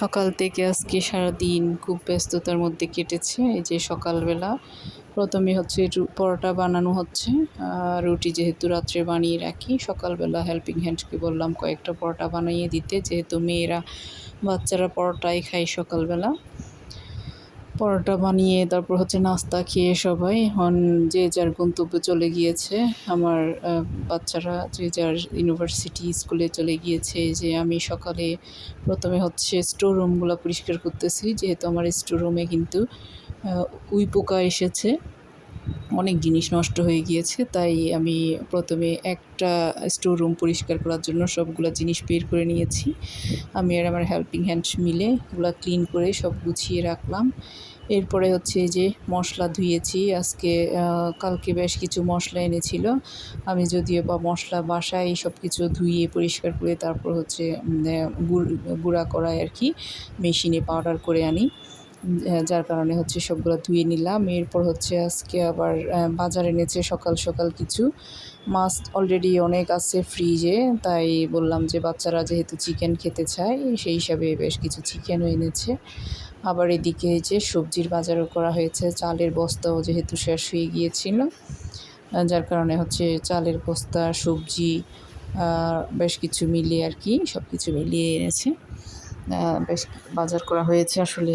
সকাল থেকে আজকে সারাদিন খুব ব্যস্ততার মধ্যে কেটেছে। এই যে সকালবেলা প্রথমে হচ্ছে পরোটা বানানো হচ্ছে রুটি যেহেতু রাত্রে বানিয়ে রাখি, সকালবেলা হেল্পিং হ্যান্ডকে বললাম কয়েকটা পরোটা বানিয়ে দিতে। যেহেতু মেয়েরা বাচ্চারা পরোটাই খায় সকালবেলা। পরোটা বানিয়ে তারপর হচ্ছে নাস্তা খেয়ে সবাই। এখন যে যার গন্তব্যে চলে গিয়েছে, আমার বাচ্চারা যে যার ইউনিভার্সিটি স্কুলে চলে গিয়েছে, যে আমি সকালে প্রথমে হচ্ছে স্টোর রুমগুলো পরিষ্কার করতেছি, যেহেতু আমার স্টোর রুমে কিন্তু উই পোকা এসেছে। অনেক জিনিস নষ্ট হয়ে গিয়েছে, তাই আমি প্রথমে একটা স্টোর রুম পরিষ্কার করার জন্য সবগুলো জিনিস বের করে নিয়েছি। আমি আর আমার হেল্পিং হ্যান্ড মিলে এগুলো ক্লিন করে সব গুছিয়ে রাখলাম। এরপরে হচ্ছে যে মশলা ধুয়েছি, আজকে কালকে বেশ কিছু মশলা এনেছিল। আমি যদিও বা মশলা বাসায় সব কিছু ধুয়ে পরিষ্কার করে তারপর হচ্ছে গুড়- করায় আর কি মেশিনে পাউডার করে আনি। যার কারণে হচ্ছে সবগুলো ধুয়ে নিলাম। এরপর হচ্ছে আজকে আবার বাজার এনেছে সকাল সকাল কিছু। মাছ অলরেডি অনেক আছে ফ্রিজে তাই বললাম যে বাচ্চারা যেহেতু চিকেন খেতে চায়, সেই হিসাবে বেশ কিছু চিকেনও এনেছে। আবার এদিকে যে সবজির বাজারও করা হয়েছে, চালের বস্তাও যেহেতু শেষ হয়ে গিয়েছিল যার কারণে হচ্ছে চালের বস্তা, সবজি বেশ কিছু মিলিয়ে আর কি সব কিছু মিলিয়ে এনেছে। বেশ বাজার করা হয়েছে আসলে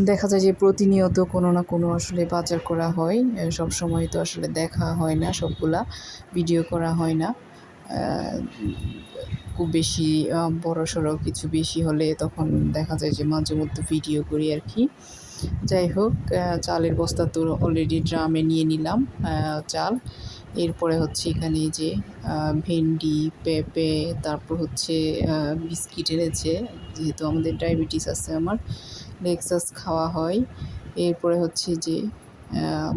দেখা যায় যে প্রতিনিয়ত কোনো না কোনো আসলে বাজার করা হয়। সব সময় তো আসলে দেখা হয় না সবগুলা ভিডিও করা হয় না। খুব বেশি আহ, বড় সড়ো কিছু বেশি হলে তখন দেখা যায় যে মাঝে মধ্যে ভিডিও করি আর কি যাই হোক চালের বস্তা তো অলরেডি ড্রামে নিয়ে নিলাম চাল। এরপরে হচ্ছে এখানে যে ভেন্ডি পেঁপে তারপর হচ্ছে বিস্কিট এনেছে যেহেতু আমাদের ডায়াবেটিস আছে আমার। লেক্সাস খাওয়া হয়। এরপরে হচ্ছে যে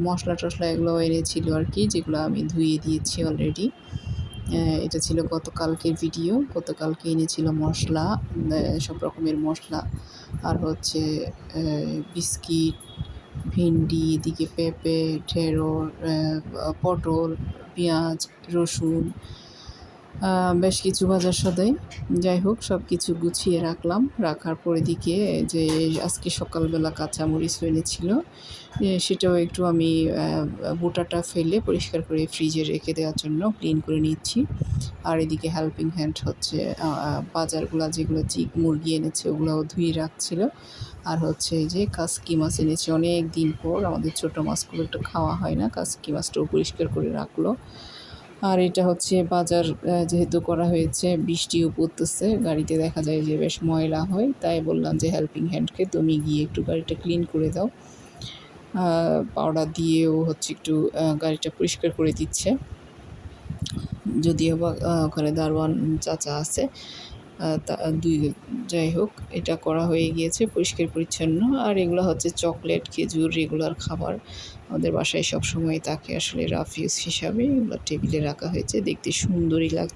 মশলা টশলা এগুলো এনেছিল আর কি যেগুলো আমি ধুয়ে দিয়েছি অলরেডি এটা ছিল গতকালকের ভিডিও গতকালকে এনেছিল মশলা সব রকমের মশলা। আর হচ্ছে বিস্কিট ভেন্ডি এদিকে পেঁপে আহ, পটল পেঁয়াজ রসুন বেশ কিছু বাজার সদাই। যাই হোক সব কিছু গুছিয়ে রাখলাম। রাখার পর এদিকে যে আজকে সকালবেলা কাঁচামরিচ এনেছিল সেটাও একটু আমি বোটাটা ফেলে পরিষ্কার করে ফ্রিজে রেখে দেওয়ার জন্য ক্লিন করে নিচ্ছি। আর এদিকে হেল্পিং হ্যান্ড হচ্ছে বাজারগুলা যেগুলো চিক মুরগি এনেছে ওগুলোও ধুয়ে রাখছিল। আর হচ্ছে যে কাসকি মাছ এনেছে, অনেক দিন পর আমাদের ছোটো মাছগুলো একটু খাওয়া হয় না, কাসকি মাছটাও পরিষ্কার করে রাখল। আর এটা হচ্ছে বাজার যেহেতু করা হয়েছে, বৃষ্টিও পড়তেছে, গাড়িতে দেখা যায় যে বেশ ময়লা হয়, তাই বললাম যে হেল্পিং হ্যান্ডকে তুমি গিয়ে একটু গাড়িটা ক্লিন করে দাও। পাউডার দিয়েও হচ্ছে একটু গাড়িটা পরিষ্কার করে দিচ্ছে। যদিও বা ওখানে দারোয়ান চাচা আছে দুই, যাই হোক, এটা করা হয়ে গিয়েছে পরিষ্কার পরিচ্ছন্ন। আর এগুলো হচ্ছে চকলেট, খেজুর রেগুলার খাবার। আমাদের বাসায় সবসময় তাকে আসলে রাফ ইউজ হিসাবে এগুলো টেবিলে রাখা হয়েছে। দেখতে সুন্দরই লাগছে।